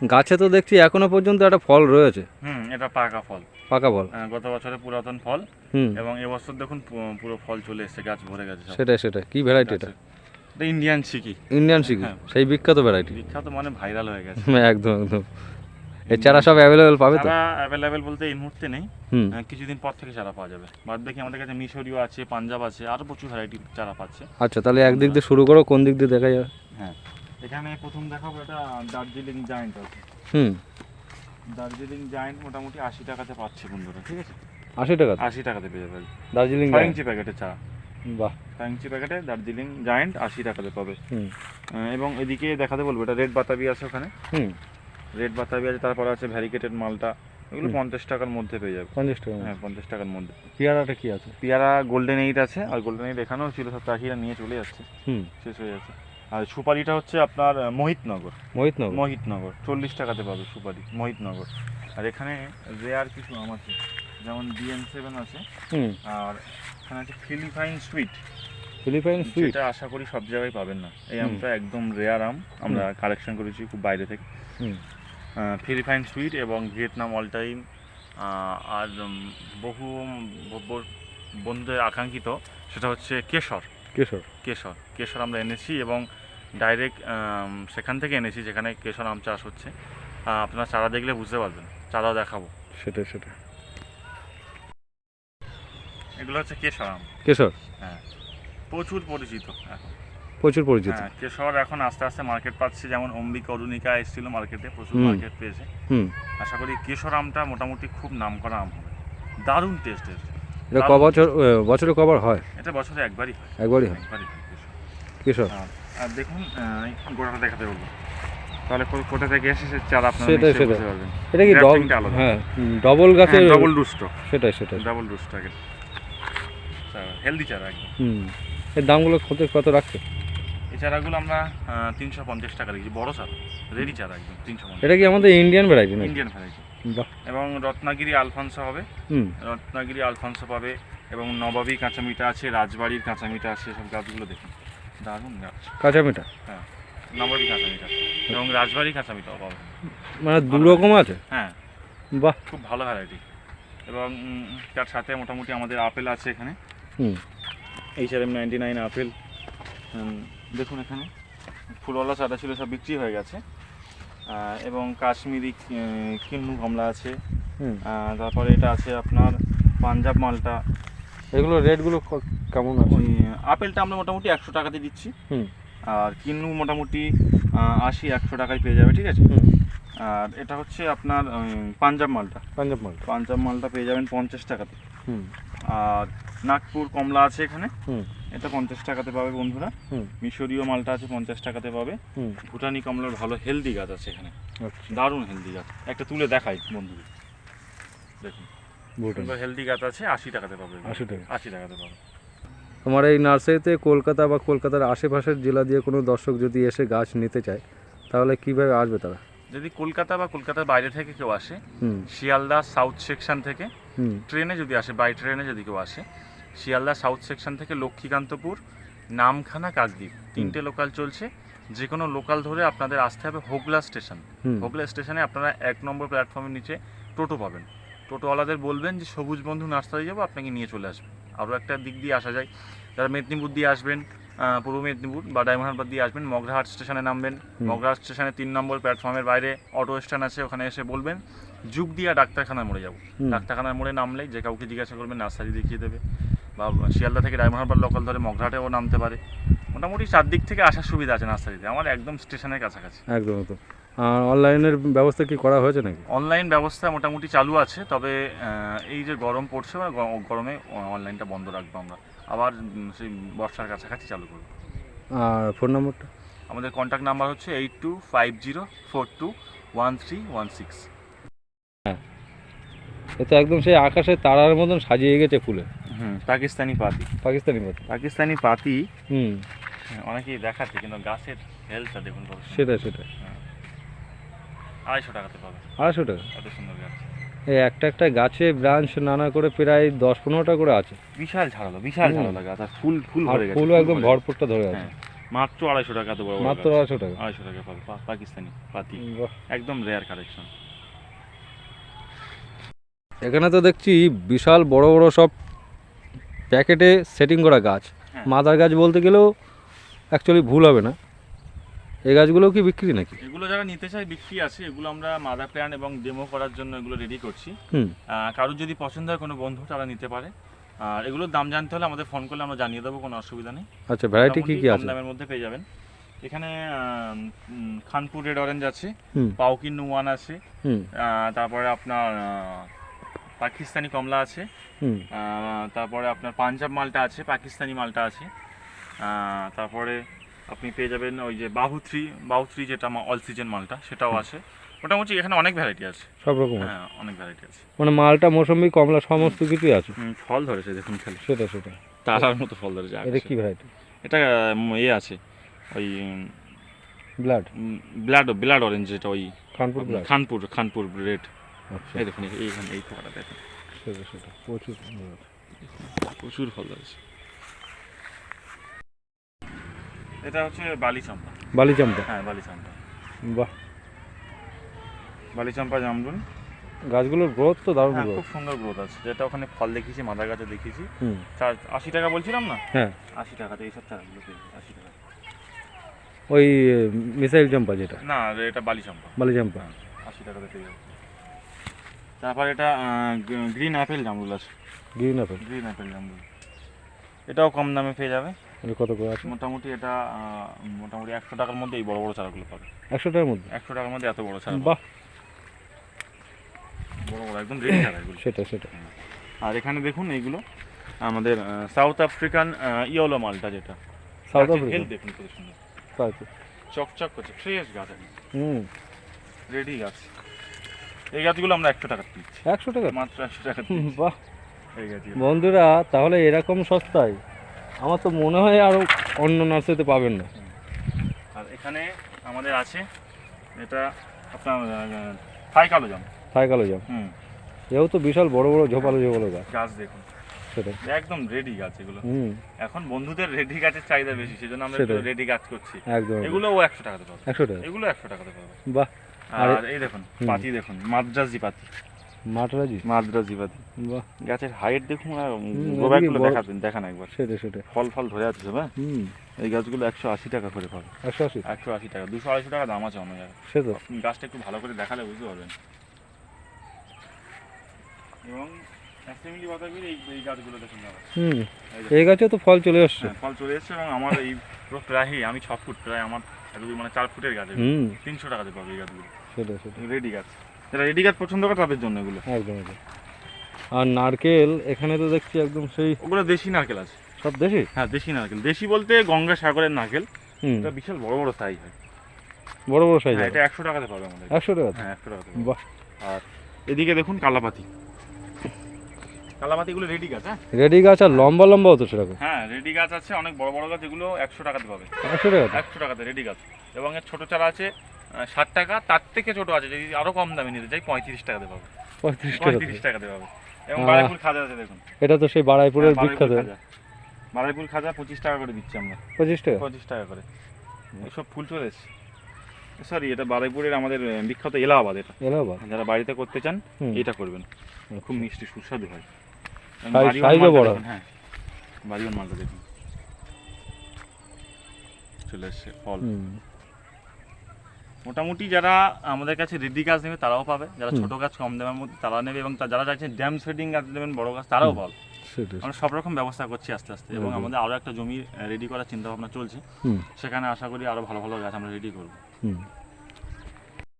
গাছে তো দেখছি এখনও পর্যন্ত একটা ফল রয়েছে। হুম এটা পাকা ফল। পাকা ফল। আহ, গত বছরে পুরাতন ফল। হুম। এবং এবছর দেখুন পুরো ফল চলে এসেছে গাছ ভরে গেছে সেটাই সেটাই। কি ভ্যারাইটি এটা? ইন্ডিয়ান শিকি ইন্ডিয়ান সিকি হ্যাঁ। সেই বিখ্যাত ভ্যারাইটি বিখ্যাত মানে ভাইরাল হয়ে গেছে। একদম একদম। এর চারা সব অ্যাভেলেবেল পাবে তো? অ্যাভেলেবেল বলতে এই মুহূর্তে নেই। আহ, কিছুদিন পর থেকে চারা পাওয়া যাবে। বাদ বাকি আমাদের কাছে মিশরীয় আছে পাঞ্জাব আছে আরও প্রচুর ভ্যারাইটি চারা পাচ্ছে। আচ্ছা তাহলে একদিক দিয়ে শুরু করো কোন দিক দিয়ে দেখা যাবে? হ্যাঁ। এখানে প্রথম দেখাবো এটা দার্জিলিং জায়েন্ট আছে। হুম। দার্জিলিং জায়েন্ট মোটামুটি আশি টাকাতে পাচ্ছে বন্ধুরা ঠিক আছে? আশি টাকা আশি টাকাতে পেয়ে যাবে। দার্জিলিং ইঞ্চি প্যাকেটে চা। বাহ। ছয় ইঞ্চি প্যাকেটে দার্জিলিং জায়েন্ট আশি টাকাতে পাবে। হুম। এবং এদিকে দেখাতে বলব এটা রেড বাতাবি আছে ওখানে। হুম। রেড বাতাবি আছে তারপর আছে ভ্যারিকেটেড মালটা। এগুলো। পঞ্চাশ টাকার মধ্যে পেয়ে যাবে। পঞ্চাশ টাকা হ্যাঁ পঞ্চাশ টাকার মধ্যে। পেয়ারাটা কি আছে? পেয়ারা গোল্ডেন এইট আছে আর গোল্ডেন এইট এখানেও ছিল সব চাষিরা নিয়ে চলে যাচ্ছে। হুম। শেষ হয়ে যাচ্ছে। আর সুপারিটা হচ্ছে আপনার মোহিতনগর। মোহিতনগর? মোহিতনগর। চল্লিশ টাকাতে পাবে সুপারি মোহিতনগর। আর এখানে রেয়ার কিছু আম আছে যেমন ডিএন সেভেন আছে হুম। আর এখানে আছে ফিলিপাইন সুইট ফিলিপাইন সুইট যেটা আশা করি সব জায়গায় পাবেন না। এই আমটা একদম রেয়ার আম আমরা কালেকশন করেছি খুব বাইরে থেকে। ফিলিপাইন সুইট এবং ভিয়েতনাম অল টাইম আর বহু বন্ধুদের আকাঙ্ক্ষিত সেটা হচ্ছে কেশর। কেশর? কেশর। কেশর আমরা এনেছি এবং ডাইরেক্ট সেখান থেকে এনেছি যেখানে কেশর আম চাষ হচ্ছে। আপনারা চারা দেখলে বুঝতে পারবেন। চারাও দেখাবো। সেটাই সেটাই। এগুলো হচ্ছে কেশর আম। কেশর? হ্যাঁ। প্রচুর পরিচিত এখন। প্রচুর পরিচিত। হ্যাঁ কেশর এখন আস্তে আস্তে মার্কেট পাচ্ছে। যেমন অম্বিকা অরুণিকা এসেছিল মার্কেটে প্রচুর মার্কেট পেয়েছে। হুম। আশা করি কেশর আমটা মোটামুটি খুব নাম করা আম হবে। দারুণ টেস্টের এটা ক বছর বছরে কবার হয়? এটা বছরে একবারই হয়। একবারই হয়? হয় কেশর? আর- দেখুন গোড়াটা দেখাতে বলব। তাহলে কোথা থেকে এসেছে চারা আপনারা সেটাই, সেটাই। এটা কি হ্যাঁ ডবল গাছের ডবল রুস্ট সেটাই সেটাই। ডাবল রুস্ট আগে। হেলদি চারা একদম। হুম এর দামগুলো কত কত রাখছে? এই চারাগুলো আমরা তিনশো পঞ্চাশ টাকা রেখেছি বড় চারা রেডি চারা একদম তিনশো পঞ্চাশ। এটা কি আমাদের ইন্ডিয়ান ভ্যারাইটি ইন্ডিয়ান ভ্যারাইটি এবং রত্নাগিরি আলফানসো হবে। হুম। রত্নাগিরি আলফানসো পাবে এবং নবাবী কাঁচা মিঠা আছে রাজবাড়ির কাঁচা মিঠা আছে সব গাছগুলো দেখুন। দারুণ গাছ। কাঁচা মিঠা হ্যাঁ নবাবী কাঁচা মিঠা এবং রাজবাড়ি কাঁচা মিঠাও পাবে মানে দু রকম আছে? হ্যাঁ। বাহ। খুব ভালো ভ্যারাইটি এবং তার সাথে মোটামুটি আমাদের আপেল আছে এখানে। হুম। H R M ninety nine apple. দেখুন এখানে। ফুলওয়ালা চাটা ছিল সব বিক্রি হয়ে গেছে। এবং কাশ্মীরি কিন্নু কমলা আছে। তারপরে এটা আছে আপনার পাঞ্জাব মালটা। এগুলো রেটগুলো কেমন আছে? ওই আপেলটা আমরা মোটামুটি একশো টাকাতে দিচ্ছি। হুম। আর কিন্নু মোটামুটি আশি একশো টাকায় পেয়ে যাবে ঠিক আছে? আর এটা হচ্ছে আপনার পাঞ্জাব মালটা। পাঞ্জাব মাল পাঞ্জাব মালটা পেয়ে যাবেন পঞ্চাশ টাকাতে। হুম। আর নাগপুর কমলা আছে এখানে। এটা পঞ্চাশ টাকাতে পাবে বন্ধুরা। হুম। মিশরীয় মালটা আছে পঞ্চাশ টাকাতে পাবে। ভুটানি কমলার ভালো হেলদি গাছ আছে এখানে। আচ্ছা। দারুণ হেলদি গাছ। একটা তুলে দেখাই বন্ধুদের। দেখুন। হেলদি গাছ আছে আশি টাকাতে পাবে। আশি টাকা। আশি টাকাতে পাবে। তোমার এই নার্সারিতে কলকাতা বা কলকাতার আশেপাশের জেলা দিয়ে কোনো দর্শক যদি এসে গাছ নিতে চায় তাহলে কীভাবে আসবে তারা? যদি কলকাতা বা কলকাতার বাইরে থেকে কেউ আসে হুম। শিয়ালদা সাউথ সেকশন থেকে হুম। ট্রেনে যদি আসে বাই ট্রেনে যদি কেউ আসে শিয়ালদা সাউথ সেকশন থেকে লক্ষ্মীকান্তপুর নামখানা কাকদ্বীপ। তিনটে লোকাল চলছে। যে কোনো লোকাল ধরে আপনাদের আসতে হবে হোগলা স্টেশন। হোগলা স্টেশনে আপনারা এক নম্বর প্ল্যাটফর্মের নিচে টোটো পাবেন। টোটোওয়ালাদের বলবেন যে সবুজ বন্ধু নার্সারি যাব আপনাকে নিয়ে চলে আসবে। আরও একটা দিক দিয়ে আসা যায়। যারা মেদিনীপুর দিয়ে আসবেন পূর্ব মেদিনীপুর বা ডায়মন্ডহাট দিয়ে আসবেন মগরাহাট স্টেশনে নামবেন। মগরাহাট স্টেশনে তিন নম্বর প্ল্যাটফর্মের বাইরে অটো স্ট্যান্ড আছে ওখানে এসে বলবেন যুগ দিয়া ডাক্তারখানার মোড়ে যাব। ডাক্তারখানার মোড়ে নামলেই যে কাউকে জিজ্ঞাসা করবেন নার্সারি দেখিয়ে দেবে। বা শিয়ালদা থেকে ডায়মন্ডহাট লোকাল ধরে মগরাটেও নামতে পারে। মোটামুটি চারদিক থেকে আসার সুবিধা আছে নার্সারিতে। আমার একদম স্টেশনের কাছাকাছি। একদম আর অনলাইনের ব্যবস্থা কি করা হয়েছে নাকি? অনলাইন ব্যবস্থা মোটামুটি চালু আছে তবে এই যে গরম পড়ছে গরমে অনলাইনটা বন্ধ রাখব আমরা। আবার সেই বর্ষার কাছাকাছি চালু করব। আর ফোন নম্বরটা? আমাদের কন্ট্যাক্ট নাম্বার হচ্ছে eight two five zero four two one three one six এ তো একদম সেই আকাশে তারার মতন সাজিয়ে গেছে ফুলে। হুম পাকিস্তানি পাতি। পাকিস্তানি মতো পাকিস্তানি পাতি হুম। হ্যাঁ, অনেকেই দেখাচ্ছে কিন্তু গাছের হেলথটা দেখুন সুন্দর। সেটাই সেটাই। আড়াইশো টাকাতে পাবে আড়াইশো টাকা? এত সুন্দর গাছ। এই একটা একটা গাছে ব্রাঞ্চ নানা করে প্রায় দশ পনেরোটা করে আছে। বিশাল ঝাড়ালো বিশাল ঝাড়ালো গাছ আর ফুল ফুল ভরে গেছে ফুল একদম ভরপুরটা ধরে আছে। হ্যাঁ মাত্র আড়াইশো টাকা তো বড় মাত্র আড়াইশো টাকা। আড়াইশো টাকা পাবে পাকিস্তানি পাতি। একদম রেয়ার কালেকশন এখানে তো দেখছি বিশাল বড় বড় সব প্যাকেটে সেটিং করা গাছ। হ্যাঁ। মাদার গাছ বলতে গেলেও অ্যাকচুয়ালি ভুল হবে না। এই গাছগুলোও কি বিক্রি নাকি? এগুলো যারা নিতে চায় বিক্রি আছে এগুলো আমরা মাদার প্ল্যান এবং ডেমো করার জন্য এগুলো রেডি করছি। কারোর যদি পছন্দ হয় কোনো বন্ধু তারা নিতে পারে। আর এগুলোর দাম জানতে হলে আমাদের ফোন করলে আমরা জানিয়ে দেবো কোনো অসুবিধা নেই। আচ্ছা ভ্যারাইটি কি কি আছে? দামের মধ্যে পেয়ে যাবেন। এখানে খানপুর রেড অরেঞ্জ আছে পাউকিন ওয়ান আছে তারপরে আপনার পাকিস্তানি কমলা আছে। তারপরে আপনার পাঞ্জাব মালটা আছে পাকিস্তানি মালটা আছে। তারপরে আপনি পেয়ে যাবেন ওই যে বাহু থ্রি বাহু থ্রি যেটা অল সিজন মালটা সেটাও আছে। মোটামুটি এখানে অনেক ভ্যারাইটি আছে। সব রকম হ্যাঁ অনেক ভ্যারাইটি আছে। মানে মালটা মৌসুমি কমলা সমস্ত কিছুই আছে? ফল ধরেছে দেখুন খালি। সেটা সেটা। তারার মতো ফল ধরেছে এটা। কি ভ্যারাইটি এটা ইয়ে আছে ওই ব্লাড? ব্লাড ব্লাড অরেঞ্জ যেটা ওই খানপুর খানপুর খানপুর রেড এই দেখুন এইখানে এই ফলটা দেখুন। সেটা সেটা। প্রচুর প্রচুর ফল ধরেছে। এটা হচ্ছে বালি চাম্পা বালি চাম্পা হ্যাঁ বালি চাম্পা বাহ। বালি চাম্পা জামরুল। গাছগুলোর গ্রোথ তো দারুণ হ্যাঁ গ্রোথ খুব সুন্দর গ্রোথ আছে। যেটা ওখানে ফল দেখিয়েছি মাদা গাছে দেখিয়েছি। চার আশি টাকা বলছিলাম না? হ্যাঁ। আশি টাকাতে এইসব চারাগুলো পেয়ে আশি টাকা। ওই মিসাইল চাম্পা যেটা? না এটা বালি চাম্পা বালি চাম্পা আশি টাকাতে পেয়ে যাবে। তারপর এটা গ্রিন অ্যাপেল জামরুল আছে। গ্রিন আপেল গ্রিন অ্যাপেল জামরুল। এটাও কম দামে পেয়ে যাবে। কত করে আছে? মোটামুটি এটা মোটামুটি একশো টাকার মধ্যে এই বড় বড় চারাগুলো পাবে। একশো টাকার মধ্যে? একশো টাকার মধ্যে এত বড় চারা বাহ! বড় বড় একদম রেডি চারা এগুলো সেটা সেটা আর এখানে দেখুন এইগুলো আমাদের সাউথ আফ্রিকান ইয়েলো মালটা যেটা। সাউথ গাছের আফ্রিকা health দেখুন কত সুন্দর। চকচক করছে ফ্রেশ গাছ। হুম। রেডি গাছ। এই গাছগুলো আমরা একশো টাকা দিচ্ছি একশো টাকা? মাত্র একশো টাকা বাহ। এই বন্ধুরা তাহলে এরকম সস্তায়? আমার তো মনে হয় আরও অন্য নার্সারিতে পাবেন না। আর এখানে আমাদের আছে এটা আপনার থাই কালো জাম। সাইকেলে যাও হুম। এও তো বিশাল বড় বড় ঝোপালো ঝোপালো গাছ। গাছ দেখুন। সেটা একদম রেডি গাছ এগুলো। হুম। এখন বন্ধুদের রেডি গাছের চাহিদা বেশি সেজন্য আমরা সেটাই। রেডি গাছ করছি। একদম। এগুলো ও একশো টাকাতে পাবে। একশো টাকা। এগুলো একশো টাকাতে পাবে। বাহ। আর এই দেখুন পাতি দেখুন মাদ্রাজি পাতি। মাটরাজি মাদ্রাজি পাতি। বাহ। গাছের হাইট দেখুন আর গোবাগুলো দেখাবেন দেখান একবার। সেটা সেটা ফল ফল ধরে আছে হ্যাঁ? হুম। এই গাছগুলো একশো আশি টাকা করে পাবে। একশো আশি? একশো আশি টাকা দুশো আড়াইশো টাকা দাম আছে অন্য জায়গায়। সে তো। গাছটা একটু ভালো করে দেখালে বুঝতে পারবেন। এবং অ্যাসেম্বলি বাতাবির এই এই গাছগুলো দেখুন হুম। এই গাছেও তো ফল চলে আসছে হ্যাঁ, ফল চলে এসছে এবং আমার এই পুরো প্রায়ই আমি ছ ফুট প্রায় আমার মানে চার ফুটের গাছ এগুলো। হুম। তিনশো পাবে এই গাছগুলো। সেটা সেটা রেডি গাছ। যারা রেডি গাছ পছন্দ করে তাদের জন্য এগুলো। একদম একদম। আর নারকেল এখানে তো দেখছি একদম সেই ওগুলো দেশি নারকেল আছে। সব দেশে? হ্যাঁ দেশি নারকেল। দেশি বলতে গঙ্গাসাগরের নারকেল। হুম। এটা বিশাল বড় বড় সাইজ হয়। বড় বড় সাইজ হ্যাঁ এটা একশো টাকাতে পাবে আমাদের। একশো টাকা হ্যাঁ একশো পাবে। বাহ। আর এদিকে দেখুন কালাপাতি। কালাপাতিগুলো রেডি গাছ হ্যাঁ? রেডি গাছ আর লম্বা লম্বাও তো সেরকম। হ্যাঁ রেডি গাছ আছে অনেক বড় বড় গাছ এগুলো একশো টাকাতে পাবে। একশো টাকা একশো টাকাতে রেডি গাছ। এবং এর ছোটো চারা আছে ষাট টাকা তার থেকে ছোটো আছে যদি আরও কম দামে নিতে চাই পঁয়ত্রিশ টাকাতে পাবে। পঁয়ত্রিশ পঁয়ত্রিশ টাকাতে পাবে। এবং বারাইপুর খাজা আছে দেখুন। এটা তো সেই বারাইপুরের হ্যাঁ, বিখ্যাত। বারুইপুর খাজা। পঁচিশ টাকা করে দিচ্ছি আমরা। পঁচিশ টাকা? পঁচিশ টাকা করে। এসব ফুল চলে এসছে। সরি এটা বারুইপুরের আমাদের বিখ্যাত এলাহাবাদ এটা। এলাহাবাদ? যারা বাড়িতে করতে চান এটা করবেন। খুব মিষ্টি সুস্বাদু হয়। সাইজও বড়। হ্যাঁ। বাড়িওয়ান মালটা দেখুন। চলে এসছে ফল। মোটামুটি যারা আমাদের কাছে রেডি গাছ নেবে তারাও পাবে। যারা ছোট গাছ কম দামের মধ্যে তারা নেবে এবং যারা চাইছেন ড্যাম শেডিং গাছ নেবেন বড় গাছ তারাও। পাবে। আমরা সব রকম ব্যবস্থা করছি আস্তে আস্তে এবং আমাদের আরও একটা জমি রেডি করার চিন্তা ভাবনা চলছে সেখানে আশা করি আরও ভালো ভালো গাছ আমরা রেডি করব।